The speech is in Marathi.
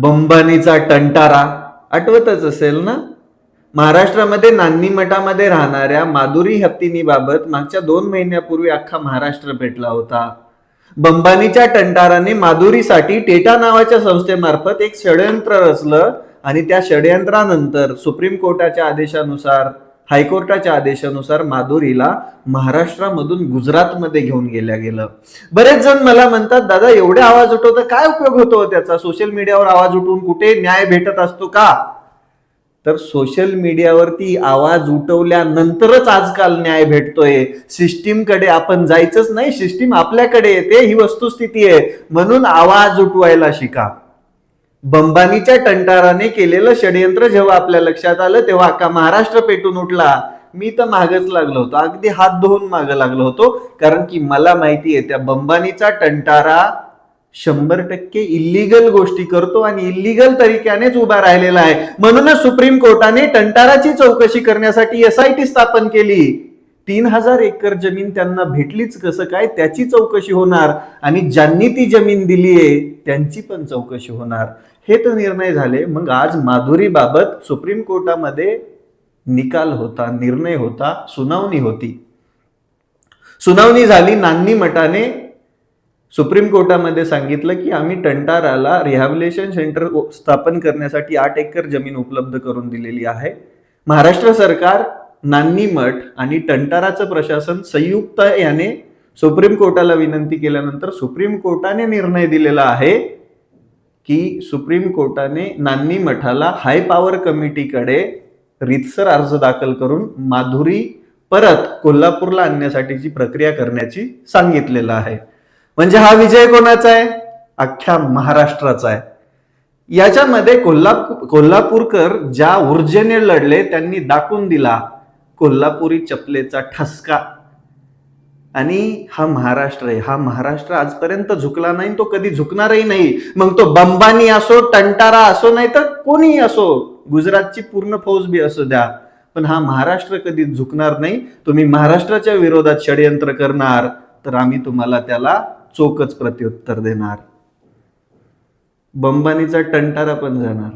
बंबानीचा टंटारा आठवतच असेल ना? महाराष्ट्रामध्ये नान्नी मठामध्ये राहणाऱ्या माधुरी हत्तीनीबाबत मागच्या दोन महिन्यापूर्वी अख्खा महाराष्ट्र पेटला होता. बंबानीच्या टंटाराने माधुरीसाठी टेटा नावाच्या संस्थेमार्फत एक षडयंत्र रचलं आणि त्या षडयंत्रानंतर सुप्रीम कोर्टाच्या आदेशानुसार हायकोर्टाच्या आदेशानुसार माधुरीला महाराष्ट्रामधून गुजरातमध्ये घेऊन गेल्या गेलं. बरेच जण मला म्हणतात दादा एवढे आवाज उठवता काय उपयोग होतो त्याचा? सोशल मीडियावर आवाज उठवून कुठे न्याय भेटत असतो का? तर सोशल मीडियावरती आवाज उठवल्यानंतरच आजकाल न्याय भेटतोय. सिस्टीमकडे आपण जायचंच नाही सिस्टीम आपल्याकडे येते ही वस्तुस्थिती आहे. म्हणून आवाज उठवायला शिका. बंबानीच्या टंटाराने केलेलं षडयंत्र जेव्हा आपल्या लक्षात आलं तेव्हा अख्खा महाराष्ट्र पेटून उठला. मी तर मागच लागलो होतो. अगदी हात धुवून माग लागलो होतो. कारण की मला माहिती आहे त्या बंबानीचा टंटारा शंभर टक्के इल्लीगल गोष्टी करतो आणि इल्लीगल तरीक्यानेच उभा राहिलेला आहे. म्हणूनच सुप्रीम कोर्टाने टंटाराची चौकशी करण्यासाठी एस आय टी स्थापन केली. तीन हजार एकर जमीन त्यांना भेटलीच कसं काय? त्याची चौकशी होणार आणि ज्यांनी ती जमीन दिली आहे त्यांची पण चौकशी होणार. हे तर निर्णय झाले. मग आज माधुरी बाबत सुप्रीम कोर्टामध्ये निकाल होता निर्णय होता सुनावणी होती. सुनावणी झाली. नान्नी मठाने सुप्रीम कोर्टामध्ये सांगितलं की आम्ही टंटाराला रिहॅबिलेशन सेंटर स्थापन करण्यासाठी आठ एकर जमीन उपलब्ध करून दिलेली आहे. महाराष्ट्र सरकार नान्नी मठ आणि टंटाराचं प्रशासन संयुक्त याने सुप्रीम कोर्टाला विनंती केल्यानंतर सुप्रीम कोर्टाने निर्णय दिलेला आहे की सुप्रीम कोर्टाने नान्नी मठाला हाय पॉवर कमिटीकडे रितसर अर्ज दाखल करून माधुरी परत कोल्हापूरला आणण्यासाठीची प्रक्रिया करण्याची सांगितलेलं आहे. म्हणजे हा विजय कोणाचा आहे? अख्ख्या महाराष्ट्राचा आहे. याच्यामध्ये कोल्हापूर कोल्हापूरकर ज्या ऊर्जेने लढले त्यांनी दाखवून दिला कोल्हापुरी चपलेचा ठसका. आणि हा महाराष्ट्र आहे. हा महाराष्ट्र आजपर्यंत झुकला नाही तो कधी झुकणारही नाही. मग तो बंबानी असो टंटारा असो नाही तर कोणीही असो गुजरातची पूर्ण फौज बी असू द्या. पण हा महाराष्ट्र कधी झुकणार नाही. तुम्ही महाराष्ट्राच्या विरोधात षडयंत्र करणार तर आम्ही तुम्हाला त्याला चोखच प्रत्युत्तर देणार. बंबानीचा टंटारा पण जाणार.